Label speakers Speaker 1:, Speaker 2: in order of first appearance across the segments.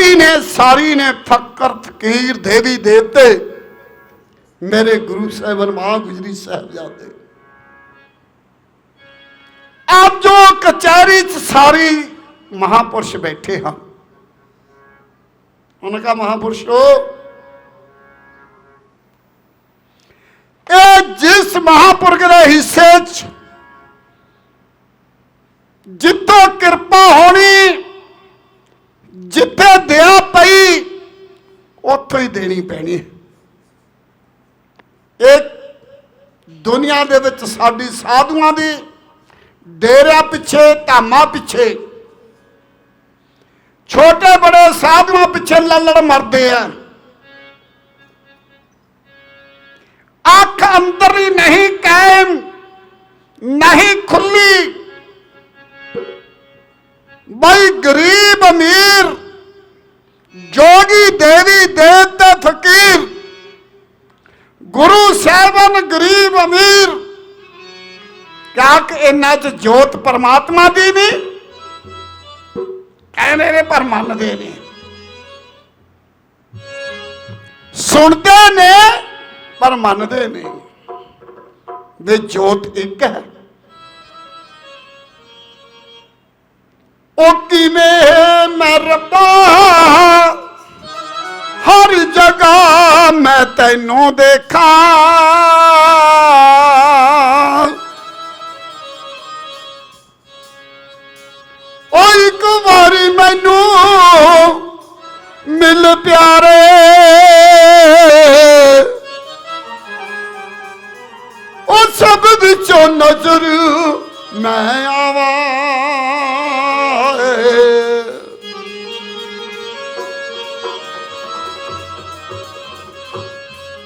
Speaker 1: ਆਦੀ ਨੇ, ਸਾਰੀ ਨੇ, ਫਕਰ, ਫਕੀਰ, ਦੇਵੀ, ਦੇਵਤੇ। ਮੇਰੇ ਗੁਰੂ ਸਾਹਿਬਾਨ ਮਾਂ ਗੁਜਰੀ ਸਾਹਿਬਜ਼ਾਦੇ। ਆਪ ਜੋ ਕਚਹਿਰੀ ਚ ਸਾਰੀ ਮਹਾਪੁਰਸ਼ ਬੈਠੇ ਹਨ। ਉਹਨਾਂ ਕਾ ਮਹਾਪੁਰਸ਼ੋ, ਇਹ ਜਿਸ ਮਹਾਪੁਰਖ ਦੇ ਹਿੱਸੇ ਚ ਜਿੱਥੋਂ ਕਿਰਪਾ ਹੋਣੀ ਜਿੱਥੇ ਦਇਆ ਪਈ, ਉੱਥੋਂ ਹੀ ਦੇਣੀ ਪੈਣੀ ਹੈ। ਇਹ ਦੁਨੀਆ ਦੇ ਵਿੱਚ ਸਾਡੀ ਸਾਧੂਆਂ ਦੀ, ਡੇਰਿਆਂ ਪਿੱਛੇ, ਧਾਮਾਂ ਪਿੱਛੇ, ਛੋਟੇ ਬੜੇ ਸਾਧੂਆਂ ਪਿੱਛੇ ਲੱਲੜ ਮਰਦੇ ਆ। ਅੱਖ ਅੰਦਰਲੀ ਨਹੀਂ ਕਾਇਮ, ਨਹੀਂ ਖੁੱਲੀ। ਬਈ ਗਰੀਬ ਅਮੀਰ, ਜੋਗੀ ਦੇਵੀ ਦੇਵ ਤੇ ਫਕੀਰ, ਗੁਰੂ ਸਾਹਿਬਾਨ ਗਰੀਬ ਅਮੀਰ। ਕਿਆ ਕਿ ਇਹਨਾਂ ਚ ਜੋਤ ਪਰਮਾਤਮਾ ਦੀ ਨਹੀਂ ਕਹਿੰਦੇ ਨੇ ਪਰ ਮੰਨਦੇ ਨੇ ਸੁਣਦੇ ਨੇ, ਪਰ ਮੰਨਦੇ ਨਹੀਂ ਵੀ ਜੋਤ ਇੱਕ ਹੈ। ਉਹ ਕਿਵੇਂ ਮੈਂ ਰੱਬਾ? ਹਰ ਜਗ੍ਹਾ ਮੈਂ ਤੈਨੂੰ ਦੇਖਾਂ। ਉਹ ਇੱਕ ਵਾਰੀ ਮੈਨੂੰ ਮਿਲ ਪਿਆਰੇ। ਉਹ ਸਭ ਵਿੱਚੋਂ ਨਜ਼ਰ ਮੈਂ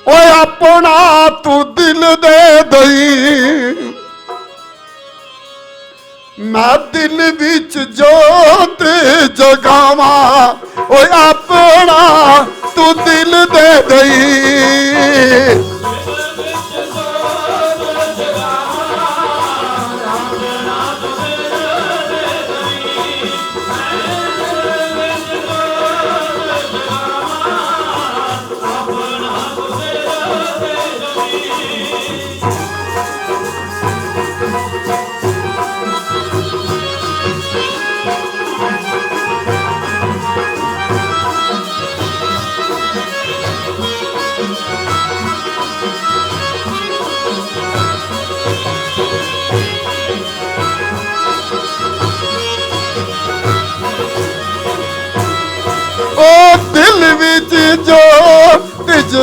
Speaker 1: ਓਏ ਆਪਣਾ ਤੂੰ ਦਿਲ ਦੇ ਦਈ। ਮੈਂ ਦਿਲ ਵਿੱਚ ਜੋਤ ਜਗਾਵਾਂ। ਓਏ ਆਪਣਾ ਤੂੰ ਦਿਲ ਦੇ ਦਈ।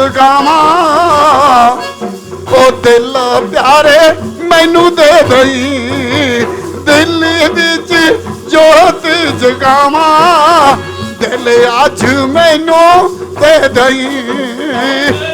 Speaker 1: ਜੋਤ ਜਗਾਵਾਂ ਓ ਦਿਲ ਪਿਆਰੇ ਮੈਨੂੰ ਦੇ ਦਈ। ਦਿਲ ਵਿੱਚ ਜੋਤ ਜਗਾਵਾਂ। ਦਿਲ ਅੱਜ ਮੈਨੂੰ ਦੇ ਦਈ।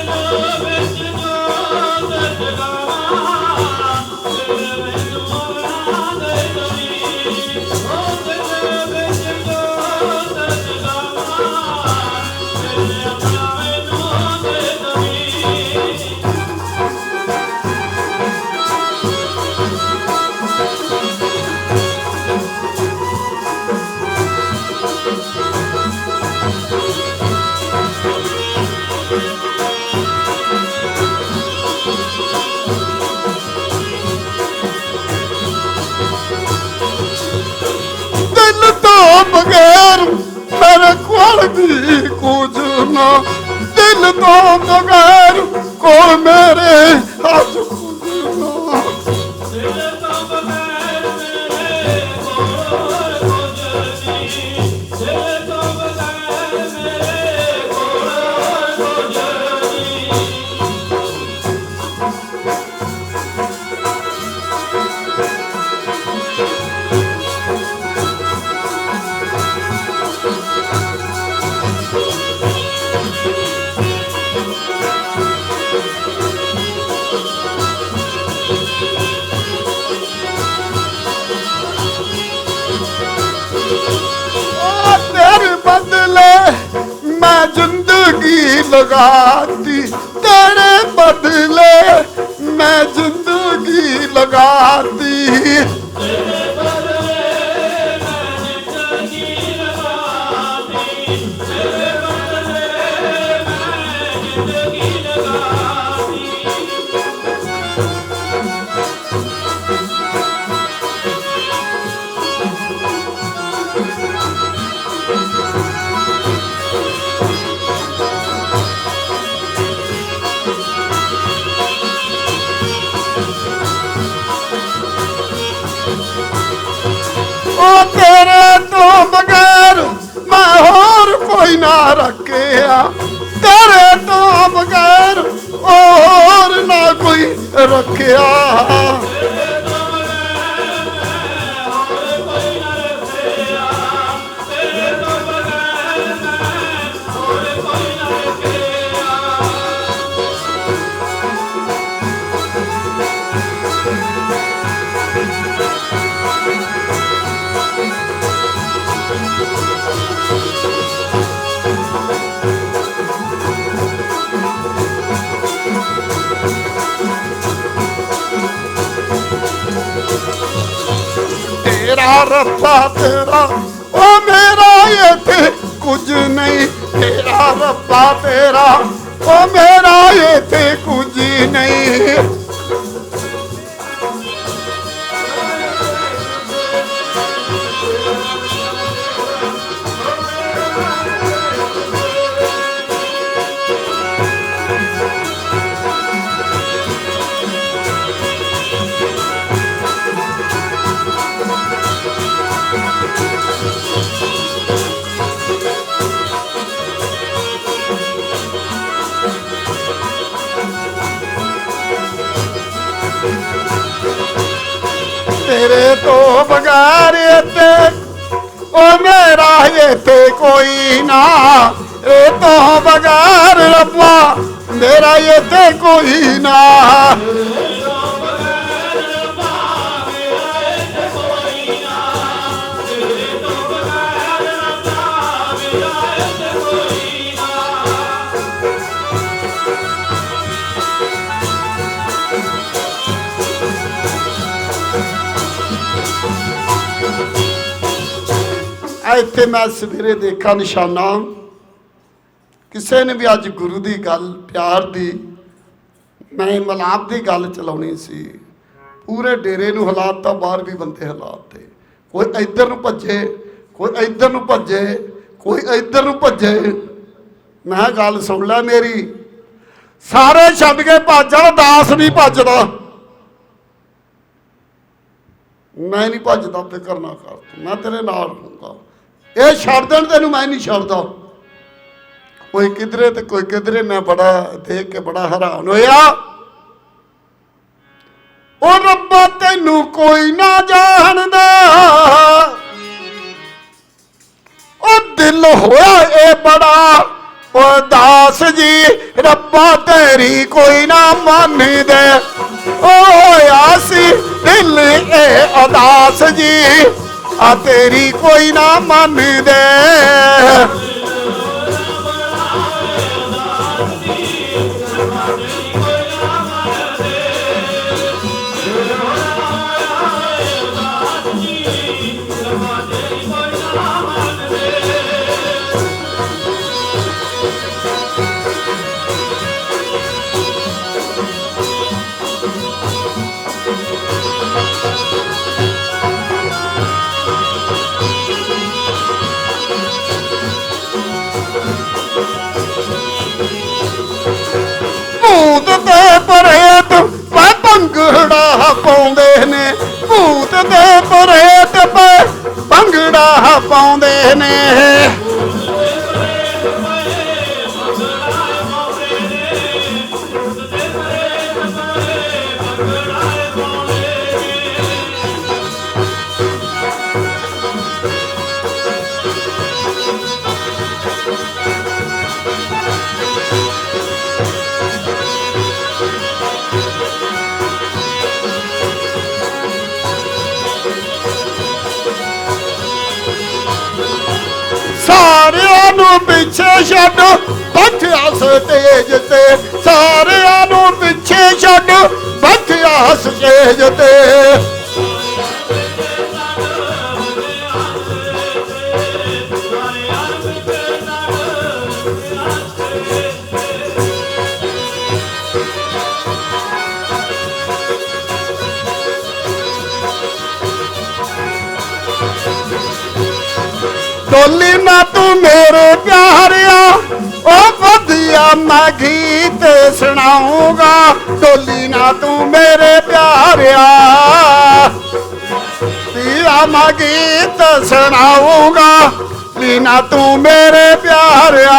Speaker 1: ਮੇਰੇ ਕੋਲ ਵੀ ਕੁਝ ਨਾ ਦਿਲ ਤੋਂ ਬਗੈਰ ਕੋਈ ਓ ਤੇਰੇ ਬਦਲੇ ਮੈਂ ਜ਼ਿੰਦਗੀ ਲਗਾਤੀ ਤੇਰੇ ਬਦਲੇ ਮੈਂ ਜ਼ਿੰਦਗੀ ਲਗਾਤੀ। ਤੇਰੇ ਤੋਂ ਬਗੈਰ ਮੈਂ ਹੋਰ ਕੋਈ ਨਾ ਰੱਖਿਆ। ਤੇਰੇ ਤੋਂ ਬਗੈਰ ਹੋਰ ਨਾ ਕੋਈ ਰੱਖਿਆ। ਰੱਬਾ ਤੇਰਾ। ਉਹ ਮੇਰਾ ਇੱਥੇ ਕੁਝ ਨਹੀਂ ਤੇਰਾ ਰੱਬਾ ਤੇਰਾ। ਉਹ ਮੇਰਾ ਇੱਥੇ ਕੁਝ ਨਹੀਂ। ਮੇਰੇ ਤੋਂ ਬਗੈਰ ਇੱਥੇ ਉਹ ਮੇਰਾ ਇੱਥੇ ਕੋਈ ਨਾ। ਇਹ ਤੋਂ ਬਗੈਰ ਰੱਬਾ, ਮੇਰਾ ਇੱਥੇ ਕੋਈ ਨਾ। ਇੱਥੇ ਮੈਂ ਸਵੇਰੇ ਦੇਖਾ ਨਿਸ਼ਾਨਾ। ਕਿਸੇ ਨੇ ਵੀ ਅੱਜ ਗੁਰੂ ਦੀ ਗੱਲ, ਪਿਆਰ ਦੀ, ਮੈਂ ਮਲਾਪ ਦੀ ਗੱਲ ਚਲਾਉਣੀ ਸੀ। ਪੂਰੇ ਡੇਰੇ ਨੂੰ ਹਾਲਾਤ ਬਾਹਰ ਵੀ ਬੰਦੇ ਹਾਲਾਤ ਤੇ। ਕੋਈ ਇੱਧਰ ਨੂੰ ਭੱਜੇ, ਕੋਈ ਇੱਧਰ ਨੂੰ ਭੱਜੇ, ਕੋਈ ਇੱਧਰ ਨੂੰ ਭੱਜੇ। ਮੈਂ ਗੱਲ ਸੁਣ ਲੈ ਮੇਰੀ। ਸਾਰੇ ਛੱਡ ਕੇ ਭੱਜਣ, ਦਾਸ ਨਹੀਂ ਭੱਜਦਾ। ਮੈਂ ਨਹੀਂ ਭੱਜਦਾ ਫਿਕਰ ਨਾ ਕਰ ਮੈਂ ਤੇਰੇ ਨਾਲ ਹੋਊਗਾ। ਇਹ ਛੱਡ ਦੇਣ ਤੈਨੂੰ, ਮੈਂ ਨਹੀਂ ਛੱਡਦਾ। ਕੋਈ ਕਿਧਰੇ ਤੇ ਕੋਈ ਕਿਧਰੇ ਮੈਂ ਬੜਾ ਦੇਖ ਕੇ ਬੜਾ ਹੈਰਾਨ ਹੋਇਆ। ਉਹ ਰੱਬਾ ਤੈਨੂੰ ਕੋਈ ਨਾ ਜਾਣਦਾ। ਉਹ ਦਿਲ ਹੋਇਆ ਇਹ ਬੜਾ। ਉਦਾਸ ਜੀ, ਰੱਬਾ ਤੇਰੀ ਕੋਈ ਨਾ ਮੰਨਦੇ। ਉਹ ਹੋਇਆ ਸੀ ਦਿਲ ਇਹ ਉਦਾਸ ਜੀ। ਆ ਤੇਰੀ ਕੋਈ ਨਾ ਮੰਨਦੇ। ਭੂਤ ਤੇ ਪ੍ਰੇਤ ਪੈ ਭੰਗੜਾ ਪਾਉਂਦੇ ਨੇ ਛੱਡ ਬੱਠਿਆ ਸਟੇਜ ਤੇ ਸਾਰਿਆਂ ਨੂੰ ਪਿੱਛੇ ਛੱਡ ਬੱਠਿਆ ਸਟੇਜ ਤੇ। ਡੋਲੀ ਨਾ ਤੂੰ ਮੇਰੇ ਪਿਆਰਿਆ। ਉਹ ਵਧੀਆ ਮੈਂ ਗੀਤ ਸੁਣਾਉਂਗਾ। ਡੋਲੀ ਨਾ ਤੂੰ ਮੇਰੇ ਪਿਆਰਿਆ। ਤੀਆ ਮੈਂ ਗੀਤ ਸੁਣਾਉਂਗਾ। ਲੀਨਾ ਤੂੰ ਮੇਰੇ ਪਿਆਰਿਆ।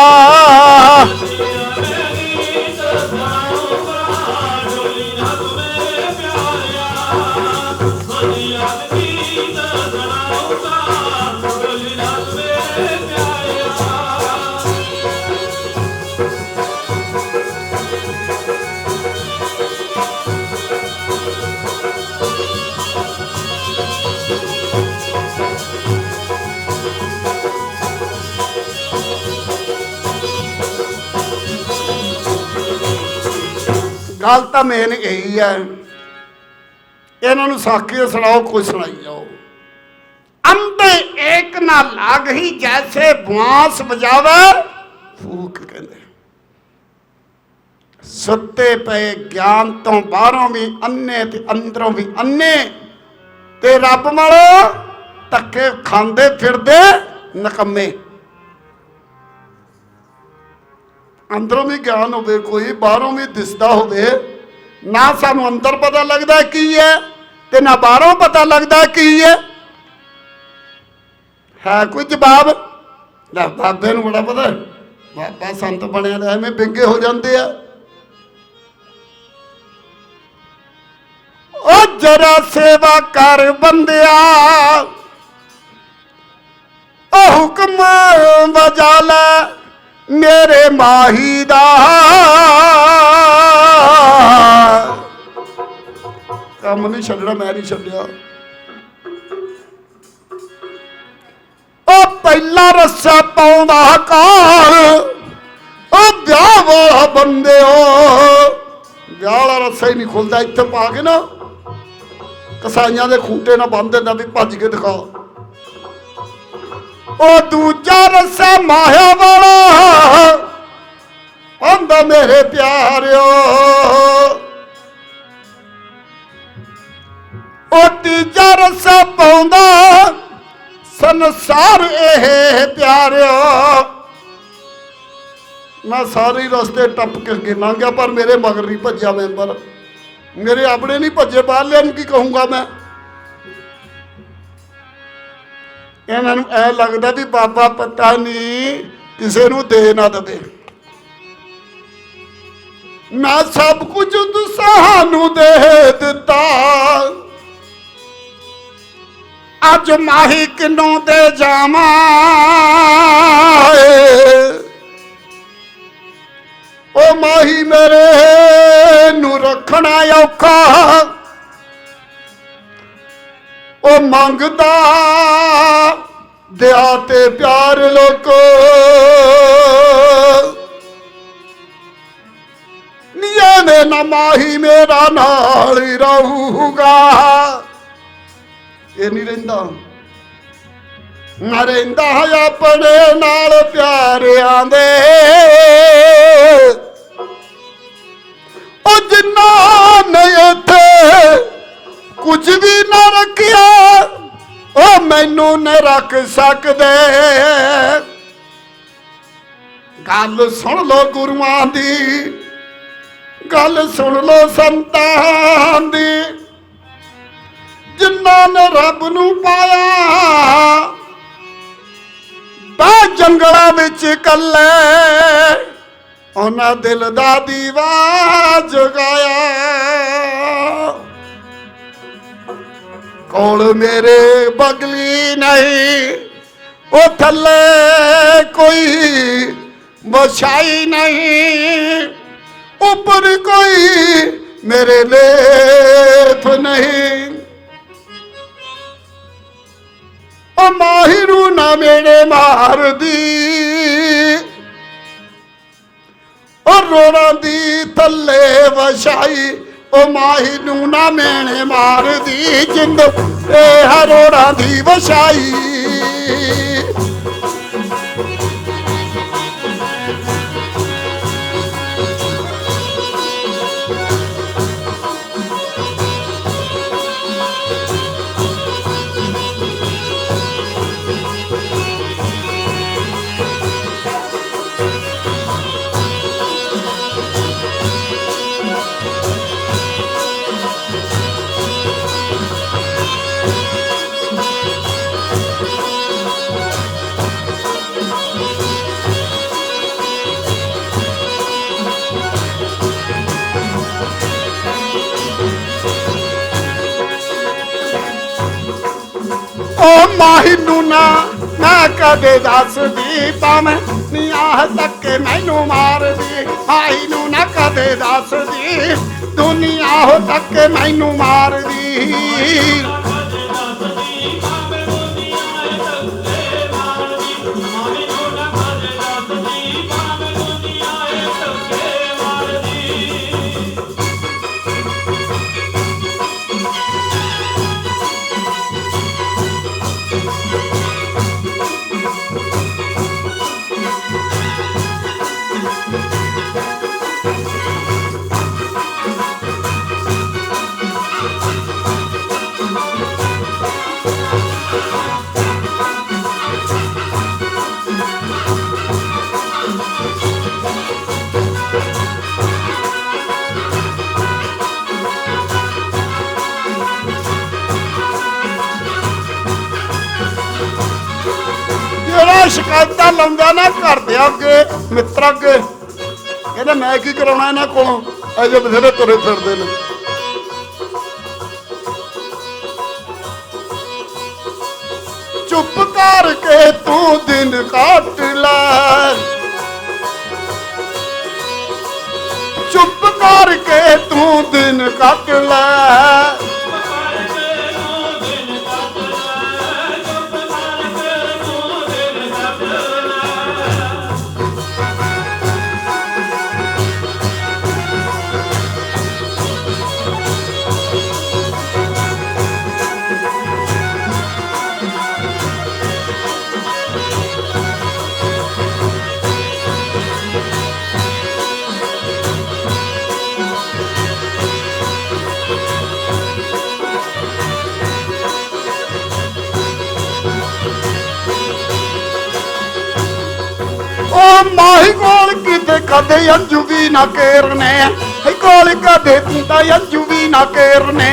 Speaker 1: ਗੱਲ ਤਾਂ ਮੇਨ ਇਹੀ ਹੈ। ਇਹਨਾਂ ਨੂੰ ਸਾਖੀ ਸੁਣਾਓ, ਕੋਈ ਸੁਣਾਈ ਜਾਓ। ਅੰਬੇ ਏਕ ਨਾ ਲਾਗ ਜੈਸੇ ਬਾਂਸ ਬਜਾਵੇ ਫੂਕ ਕਹਿੰਦੇ ਸੁੱਤੇ ਪਏ ਗਿਆਨ ਤੋਂ ਬਾਹਰੋਂ ਵੀ ਅੰਨੇ ਤੇ ਅੰਦਰੋਂ ਵੀ ਅੰਨੇ, ਤੇ ਰੱਬ ਮਾਲੋ ਧੱਕੇ ਖਾਂਦੇ ਫਿਰਦੇ ਨਕਮੇ। ਅੰਦਰੋਂ ਵੀ ਗਿਆਨ ਹੋਵੇ, ਕੋਈ ਬਾਹਰੋਂ ਵੀ ਦਿਸਦਾ ਹੋਵੇ, ਨਾ ਸਾਨੂੰ ਅੰਦਰ ਪਤਾ ਲੱਗਦਾ ਕੀ ਹੈ ਤੇ ਨਾ ਬਾਹਰੋਂ ਪਤਾ ਲੱਗਦਾ ਕੀ ਹੈ। ਹੈ ਕੋਈ ਜਵਾਬ? ਲੈ, ਬਾਬੇ ਨੂੰ ਬੜਾ ਪਤਾ ਬਾਬਾ ਸੰਤ ਬਣਿਆ ਦਾ ਐਵੇਂ ਬਿੰਗੇ ਹੋ ਜਾਂਦੇ ਆ। ਉਹ ਜਰਾ ਸੇਵਾ ਕਰ ਬੰਦਿਆ। ਉਹ ਹੁਕਮ ਵਜਾ ਲੈ। ਮੇਰੇ ਮਾਹੀ ਦਾ। ਕੰਮ ਨਹੀਂ ਛੱਡਣਾ, ਮੈਂ ਨਹੀਂ ਛੱਡਿਆ। ਉਹ ਪਹਿਲਾ ਰੱਸਾ ਪਾਉਂਦਾ ਕਾਲ, ਉਹ ਵਿਆਹ ਵਾਲਾ ਬੰਦਿਓ ਵਿਆਹ ਵਾਲਾ ਰੱਸਾ ਹੀ ਨਹੀਂ ਖੁੱਲਦਾ, ਇੱਥੇ ਪਾ ਕੇ ਨਾ ਕਸਾਈਆਂ ਦੇ ਖੂਟੇ ਨਾਲ ਬੰਨ ਦਿੰਦਾ ਵੀ ਭੱਜ ਕੇ ਦਿਖਾ। ਉਹ ਦੂਜਾ ਰੱਸਾ ਮਾਇਆ ਵਾਲਾ ਬੰਦਾ ਮੇਰੇ ਪਿਆਰਿਓ। ਉਹ ਤੀਜਾ ਰੱਸਾ ਪਾਉਂਦਾ ਸੰਸਾਰ ਇਹ ਪਿਆਰਿਓ। ਮੈਂ ਸਾਰੇ ਰਸਤੇ ਟੱਪ ਕੇ ਅੱਗੇ ਲੰਘ ਗਿਆ, ਪਰ ਮੇਰੇ ਮਗਰ ਨਹੀਂ ਭੱਜਿਆ ਮੈਂਬਰ ਮੇਰੇ ਆਪਣੇ ਨਹੀਂ ਭੱਜੇ, ਬਾਹਰਲਿਆਂ ਨੂੰ ਕੀ ਕਹੂੰਗਾ ਮੈਂ? ਇਹਨਾਂ ਨੂੰ ਐ ਲੱਗਦਾ ਵੀ ਬਾਬਾ ਪਤਾ ਨਹੀਂ, ਕਿਸੇ ਨੂੰ ਦੇ ਨਾ ਦਵੇ। ਮੈਂ ਸਭ ਕੁਝ ਤੁਹਾਨੂੰ ਦੇ ਦਿੱਤਾ। ਅੱਜ ਮਾਹੀ ਕਿਨੂੰ ਦੇ ਜਾਵਾਂ ਓ ਮਾਹੀ ਮੇਰੇ ਨੂੰ ਰੱਖਣਾ ਔਖਾ। ਮੰਗਦਾ। ਦਿਆ ਤੇ ਪਿਆਰ ਲੋਕੋ। ਨੀਏ ਨੇ ਨਾ ਮਾਹੀ ਮੇਰਾ ਨਾਲ ਹੀ ਰਹੂਗਾ। ਇਹ ਨਹੀਂ ਰਹਿੰਦਾ। ਨਾ ਰਹਿੰਦਾ ਆਪਣੇ ਨਾਲ ਪਿਆਰਿਆਂ ਦੇ। ਉਹ ਜਿੰਨਾ ਨਹੀਂ ਇੱਥੇ ਕੁਝ ਵੀ ਨਾ ਰੱਖਿਆ। ਉਹ ਮੈਨੂੰ ਨਾ ਰੱਖ ਸਕਦੇ। ਗੱਲ ਸੁਣ ਲੋ ਗੁਰੂਆਂ ਦੀ। ਗੱਲ ਸੁਣ ਲੋ ਸੰਤਾਂ ਦੀ। ਜਿਨ੍ਹਾਂ ਨੇ ਰੱਬ ਨੂੰ ਪਾਇਆ। ਬਾ ਜੰਗਲਾਂ ਵਿੱਚ ਇਕੱਲੇ। ਉਹਨਾਂ ਦਿਲ ਦਾ ਦੀਵਾ ਜਗਾਇਆ। ਕੋਲ ਮੇਰੇ ਬਗਲੀ ਨਹੀਂ। ਉਹ ਥੱਲੇ ਕੋਈ ਵਛਾਈ ਨਹੀਂ। ਉੱਪਰ ਕੋਈ ਮੇਰੇ ਲੇਫ ਨਹੀਂ। ਉਹ ਮਾਹਿਰੂ ਨਾ ਮੇਰੇ ਮਾਰਦੀ। ਉਹ ਰੋੜਾਂ ਦੀ ਥੱਲੇ ਵਛਾਈ ਉਹ ਮਾਹੀ ਨੂੰ ਨਾ ਮੇਣੇ ਮਾਰਦੀ ਜਿੰਦ ਇਹ ਹਰੋੜਾਂ ਦੀ ਵਛਾਈ ਓ ਮਾਹੀ ਨੂੰ ਨਾ, ਮੈਂ ਕਦੇ ਦੱਸਦੀ ਭਾਵੇਂ ਨੀ ਆਹ ਧੱਕੇ ਮੈਨੂੰ ਮਾਰਦੀ ਮਾਹੀ ਨੂੰ ਨਾ ਕਦੇ ਦੱਸਦੀ, ਦੁਨੀਆ ਹੋ ਧੱਕੇ ਮੈਨੂੰ ਮਾਰਦੀ। ਸ਼ਿਕਾਇਤਾਂ ਲਾਉਂਦਾ ਨਾ ਘਰ ਦੇ ਅੱਗੇ, ਮਿੱਤਰ ਅੱਗੇ। ਕਹਿੰਦਾ, ਮੈਂ ਕੀ ਕਰਾਉਣਾ ਇਹਨਾਂ ਕੋਲੋਂ? ਅਜੇ ਬਥੇਰੇ ਤੁਰੇ ਫਿਰਦੇ ਨੇ। ਚੁੱਪ ਕਰਕੇ ਤੂੰ ਦਿਨ ਕੱਟ ਲੈ। ਚੁੱਪ ਕਰਕੇ ਤੂੰ ਦਿਨ ਕੱਟ ਲੈ। ਕਦੇ ਅੰਜੂ ਵੀ ਨਾ ਕੇਰਨੇ ਹਈ ਕੋਲ ਕਦੇ ਤੂੰ ਤਾਂ ਅੰਜੂ ਵੀ ਨਾ ਕੇਰਨੇ।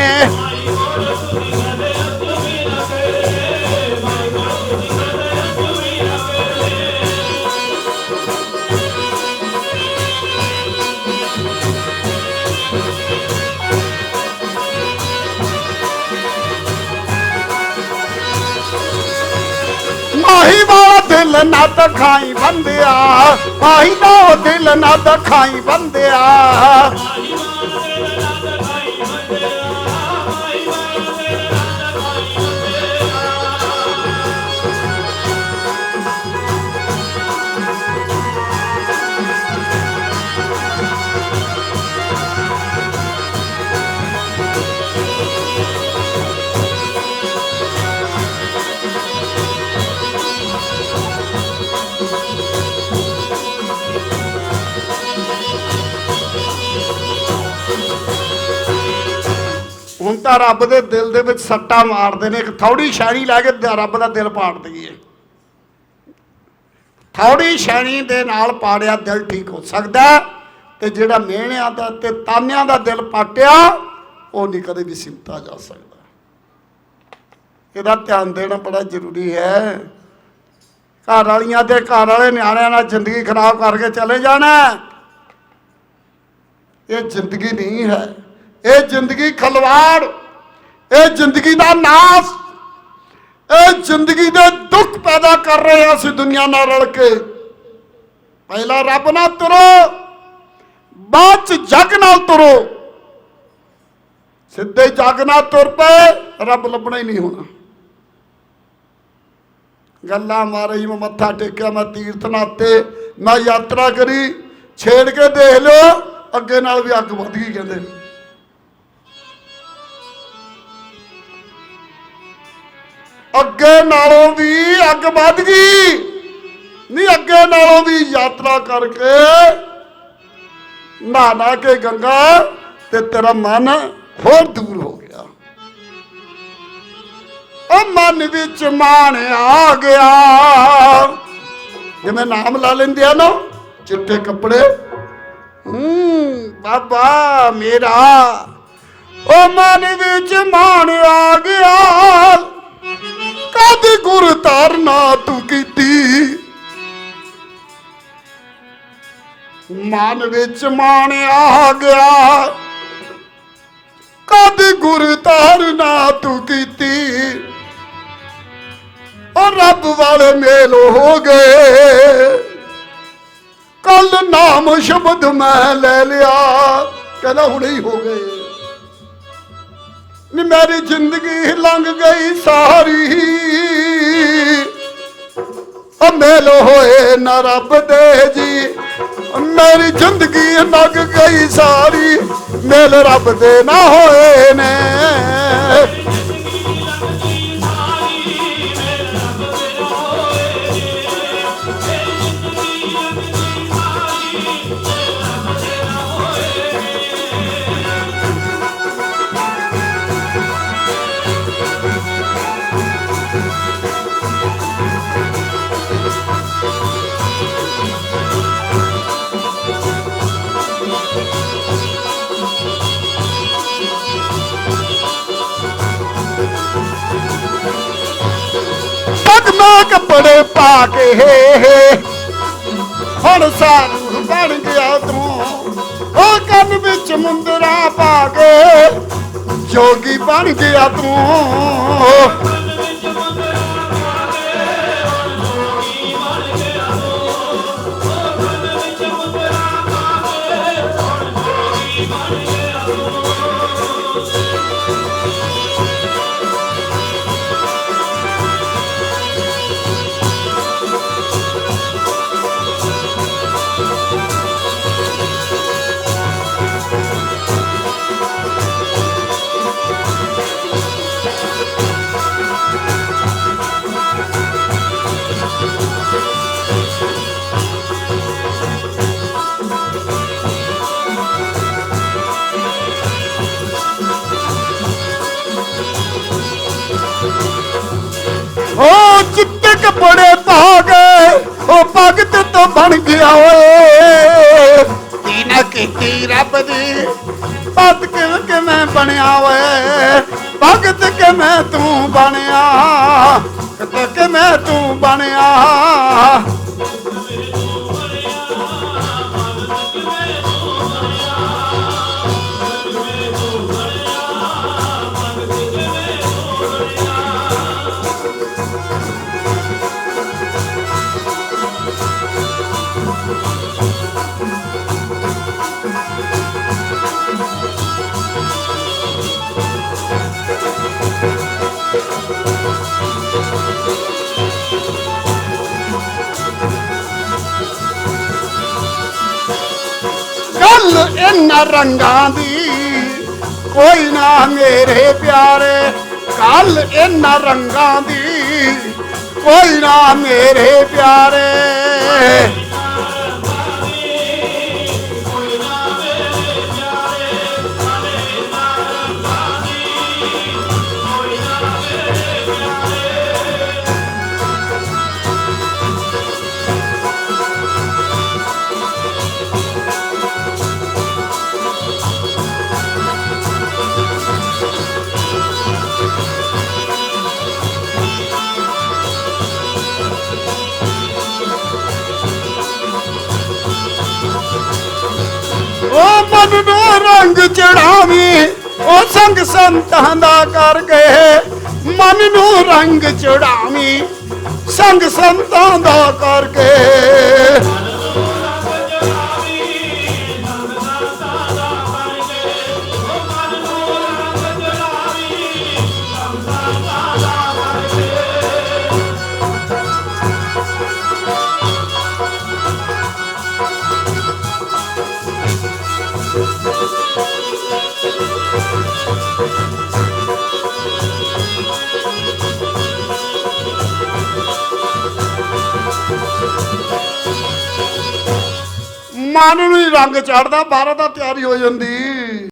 Speaker 1: ਨਾ ਦਖਾਈ ਬੰਦਿਆ। ਮਾਹੀ ਦਾ ਦਿਲ ਨਾ ਦਖਾਈ ਬੰਦਿਆ। ਹੁਣ ਤਾਂ ਰੱਬ ਦੇ ਦਿਲ ਦੇ ਵਿੱਚ ਸੱਟਾ ਮਾਰਦੇ ਨੇ, ਇੱਕ ਥੋੜੀ ਸ਼ੈਣੀ ਲੈ ਕੇ ਰੱਬ ਦਾ ਦਿਲ ਪਾੜ ਦਈਏ। ਥੌੜੀ ਸ਼ੈਣੀ ਦੇ ਨਾਲ ਪਾੜਿਆ ਦਿਲ ਠੀਕ ਹੋ ਸਕਦਾ ਤੇ ਜਿਹੜਾ ਮਿਹਣਿਆਂ ਦਾ ਤੇ ਤਾਨਿਆਂ ਦਾ ਦਿਲ ਪਾਟਿਆ, ਉਹ ਨਹੀਂ ਕਦੇ ਵੀ ਸਿਮਟਾ ਜਾ ਸਕਦਾ। ਇਹਦਾ ਧਿਆਨ ਦੇਣਾ ਬੜਾ ਜ਼ਰੂਰੀ ਹੈ। ਘਰ ਵਾਲੀਆਂ ਤੇ ਘਰ ਵਾਲੇ ਨਿਆਣਿਆਂ ਨਾਲ ਜ਼ਿੰਦਗੀ ਖਰਾਬ ਕਰਕੇ ਚਲੇ ਜਾਣਾ ਇਹ ਜ਼ਿੰਦਗੀ ਨਹੀਂ ਹੈ। ਇਹ ਜ਼ਿੰਦਗੀ ਖਲਵਾੜ, ਇਹ ਜ਼ਿੰਦਗੀ ਦਾ ਨਾਸ, ਇਹ ਜ਼ਿੰਦਗੀ ਦੇ ਦੁੱਖ ਪੈਦਾ ਕਰ ਰਹੇ ਹਾਂ ਅਸੀਂ ਦੁਨੀਆ ਨਾਲ ਰਲ ਕੇ। ਪਹਿਲਾਂ ਰੱਬ ਨਾਲ ਤੁਰੋ, ਬਾਅਦ ਚ ਜੱਗ ਨਾਲ ਤੁਰੋ। ਸਿੱਧੇ ਜੱਗ ਨਾਲ ਤੁਰ ਪਏ, ਰੱਬ ਲੱਭਣਾ ਹੀ ਨਹੀਂ ਹੋਣਾ। ਗੱਲਾਂ ਮਾਰੀ ਮੈਂ ਮੱਥਾ ਟੇਕਿਆ, ਮੈਂ ਤੀਰਥ ਨਾਤੇ, ਮੈਂ ਯਾਤਰਾ ਕਰੀ, ਛੇੜ ਕੇ ਦੇਖ ਲਿਓ, ਅੱਗੇ ਨਾਲ ਵੀ ਅੱਗ ਵੱਧ ਗਈ ਕਹਿੰਦੇ। ਅੱਗੇ ਨਾਲੋਂ ਵੀ ਅੱਗ ਵੱਧ ਗਈ। ਨਹੀਂ, ਅੱਗੇ ਨਾਲੋਂ ਵੀ ਯਾਤਰਾ ਕਰਕੇ ਨਹਾ ਨਹਾ ਕੇ ਗੰਗਾ ਤੇ ਤੇਰਾ ਮਨ ਹੋਰ ਦੂਰ ਹੋ ਗਿਆ। ਉਹ ਮਨ ਵਿੱਚ ਮਾਣ ਆ ਗਿਆ। ਜਿਵੇਂ ਨਾਮ ਲਾ ਲੈਂਦੇ ਆ ਨਾ, ਚਿੱਟੇ ਕੱਪੜੇ। ਹੂੰ, ਬਾਬਾ ਮੇਰਾ, ਉਹ ਮਨ ਵਿੱਚ ਮਾਣ ਗੁਰ ਤਾਰਨਾ ਤੂੰ ਕੀਤੀ। ਮਨ ਵਿੱਚ ਮਾਣ ਆ ਗਿਆ। ਕਦ ਗੁਰ ਤਾਰਨਾ ਤੂੰ ਕੀਤੀ। ਉਹ ਰੱਬ ਵਾਲੇ ਮੇਲ ਹੋ ਗਏ। ਕੱਲ ਨਾਮ ਸ਼ਬਦ ਮੈਂ ਲੈ ਲਿਆ। ਕਹਿੰਦਾ ਹੁਣੇ ਹੀ ਹੋ ਗਏ। ਨੀ ਮੇਰੀ ਜ਼ਿੰਦਗੀ ਲੰਘ ਗਈ ਸਾਰੀ। ਓ ਮੇਲ ਹੋਏ ਨਾ ਰੱਬ ਦੇ ਜੀ। ਮੇਰੀ ਜ਼ਿੰਦਗੀ ਲੰਘ ਗਈ ਸਾਰੀ। ਮੇਲ ਰੱਬ ਦੇ ਨਾ ਹੋਏ ਨੇ। ਕੱਪੜੇ ਪਾ ਕੇ ਹੁਣ ਸਾਰੂ ਬਣ ਗਿਆ ਤੂੰ। ਉਹ ਕੰਨ ਵਿੱਚ ਮੁੰਦਰਾ ਪਾ ਕੇ ਜੋਗੀ ਬਣ ਗਿਆ ਤੂੰ। ਕੀਤੀ ਰੱਬ ਭਗਤ ਕਿਵੇਂ ਕਿਵੇਂ ਬਣਿਆ ਓਏ? ਭਗਤ ਕਿਵੇਂ ਤੂੰ ਬਣਿਆ? ਕਿਤੇ ਕਿਵੇਂ ਤੂੰ ਬਣਿਆ? ਗੱਲ ਇਹਨਾਂ ਰੰਗਾਂ ਦੀ। ਕੋਈ ਨਾ ਮੇਰੇ ਪਿਆਰੇ ਗੱਲ ਇਹਨਾਂ ਰੰਗਾਂ ਦੀ। ਕੋਈ ਨਾ ਮੇਰੇ ਪਿਆਰੇ। ਉਹ ਮਨ ਨੂੰ ਰੰਗ ਚੜਾਵੀ ਉਹ ਸੰਗ ਸੰਤਾਂ ਦਾ ਕਰ ਗਏ। ਮਨ ਨੂੰ ਰੰਗ ਚੜਾਵੀ, ਸੰਗ ਸੰਤਾਂ ਦਾ ਕਰ ਗਏ। ਮਨ ਨੂੰ ਹੀ ਰੰਗ ਚੜਦਾ ਬਾਹਰ ਦਾ ਤਿਆਰੀ ਹੋ ਜਾਂਦੀ।